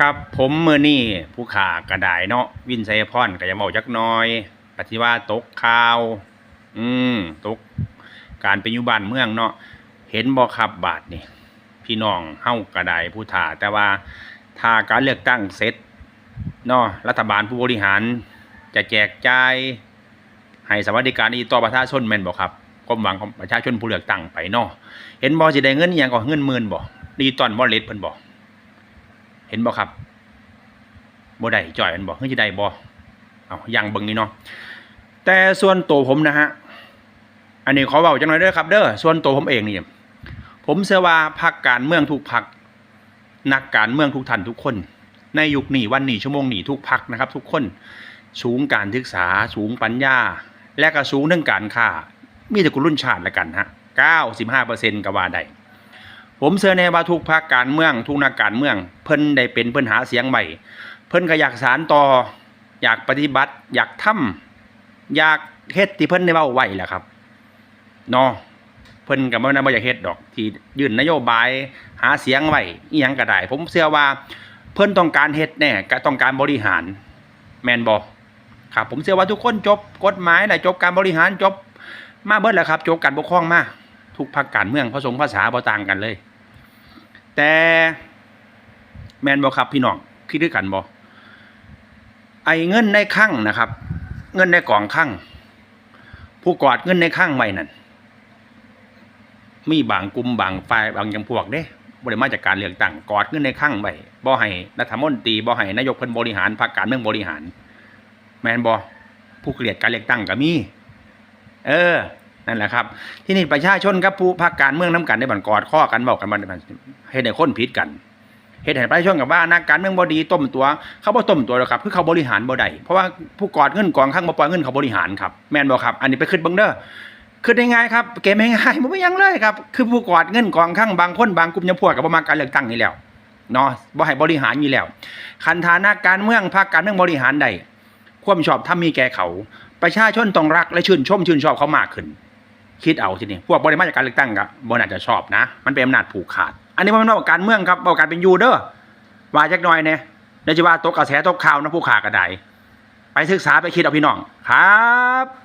ครับผมมือนี่ผู้ขากระดายเนาะวินไซพอนก็จะบอกจักน้อยปฏิว่าตกข่าว อืมตก การเป็นอยู่บ้านเมืองเนาะเห็นบ่ครับบาทนี่พี่น้องเฮ้ากระดายผู้ถาแต่ว่าถ้าการเลือกตั้งเสร็จเนาะรัฐบาลผู้บริหาร จะแจกจ่ายให้สวัสดิการดีต่อประชาชนแม่นบ่ครับความหวังของประชาชนผู้เลือกตั้งไปเนาะเห็นบ่สิได้เงินอหยังก็เงินหมื่นบ่ดีตอนบ่เล็ดเพิ่นบ่ เห็นบ่ครับบ่ได้จ่อยมันบอกเฮ้ยจะได้บ่เอายังเบิ่งนี่เนาะแต่ส่วนตัวผมนะฮะอันนี้ขอเว้าจังหน่อยเด้อครับ เด้อส่วนตัวผมเองนี่ผมเชื่อว่าพรรคการเมืองทุกพรรคนักการเมืองทุกท่านทุกคน ในยุคนี้วันนี้ชั่วโมงนี้ทุกพรรคนะครับ ทุกคนสูงการศึกษาสูงปัญญา และก็สูงเรื่องการค้ามีแต่กุรุ่นชาติละกันฮะ 95%ก็ว่าได ผมเชื่อแน่ว่าทุกพรรคการเมืองทุกนักการเมือง เพิ่นได้เป็นเพิ่นหาเสียงใหม่ เพิ่นก็อยากสารต่อ อยากปฏิบัติ อยากทำอยากเฮ็ดที่เพิ่นได้เว้าไว้แหละครับเนาะเพิ่นก็บ่ได้บ่อยากเฮ็ดดอก ที่ยื่นนโยบายหาเสียงไว้อีหยังก็ได้ ผมเชื่อว่าเพิ่นต้องการเฮ็ดแน่ก็ต้องการบริหาร แมนบ่ครับ ผมเชื่อว่าทุกคนจบกฎหมายและจบการบริหารจบมาเบิดแล้วครับ จบการปกครองมาทุกภาคการเมืองผสมภาษาบ่ต่างกันเลย แต่แมนบ่ครับพี่น้องคิดด้วยกันบ่ไอเงินในข้างนะครับ เงินในกล่องข้างผู้กอดเงินในข้างไว้นั่นมีบางกลุ่มบางฝ่ายบางจำพวกเด้บริมาจากการเลือกตั้งกอดเงินในข้างไว้บ่ให้รัฐมนตรีบ่ให้นายกเพิ่นบริหารพรรคการเมืองบริหาร แมนบ่ผู้เกลียดการเลือกตั้งก็มี เออ นั่นแหละครับ ที่นี่ประชาชนกับผู้พรรคการเมืองน้กันได้บันกอดข้อกันเว้ากันบันเฮ็ดให้คนผิดกันเฮ็ดให้ประชาชนกับว่านักการเมืองบ่ดีต้มตัว เขาบ่ต้มตัวหรอกครับคือเขาบริหารบ่ได้เพราะว่าผู้กอดเงินกองข้างบ่ปล่อยเงินเขาบริหารครับแม่นบ่ครับ อันนี้ไปคิดเบิ่งเด้อคิดได้ง่ายครับเกมง่ายๆบ่มีหยังเลยครับคือผู้กอดเงินกองข้างบางคนบางกลุ่มยังพวกก็บ่มาการเลือกตั้งนี่แล้วเนาะบ่ให้บริหารอยู่แล้ว คันฐานะการเมืองภาคการเมืองบริหารได้ความชอบธรรมมีแก่เขา ประชาชนต้องรักและชื่นชมชื่นชอบเขามากขึ้น คิดเอาทีนี้พวกบริมาจากการเลือกตั้งกับ่น่าจะชอบนะ มันเป็นอำนาจผูกขาด อันนี้มันว่าการเมืองครับว่าการเป็นยูเดอร์ว่าจักน้อยเนี่ยเดี๋ยวจะว่าตกกระแสตกข่าวนะผู้ขาก็ไดไปศึกษาไปคิดเอาพี่น้องครับ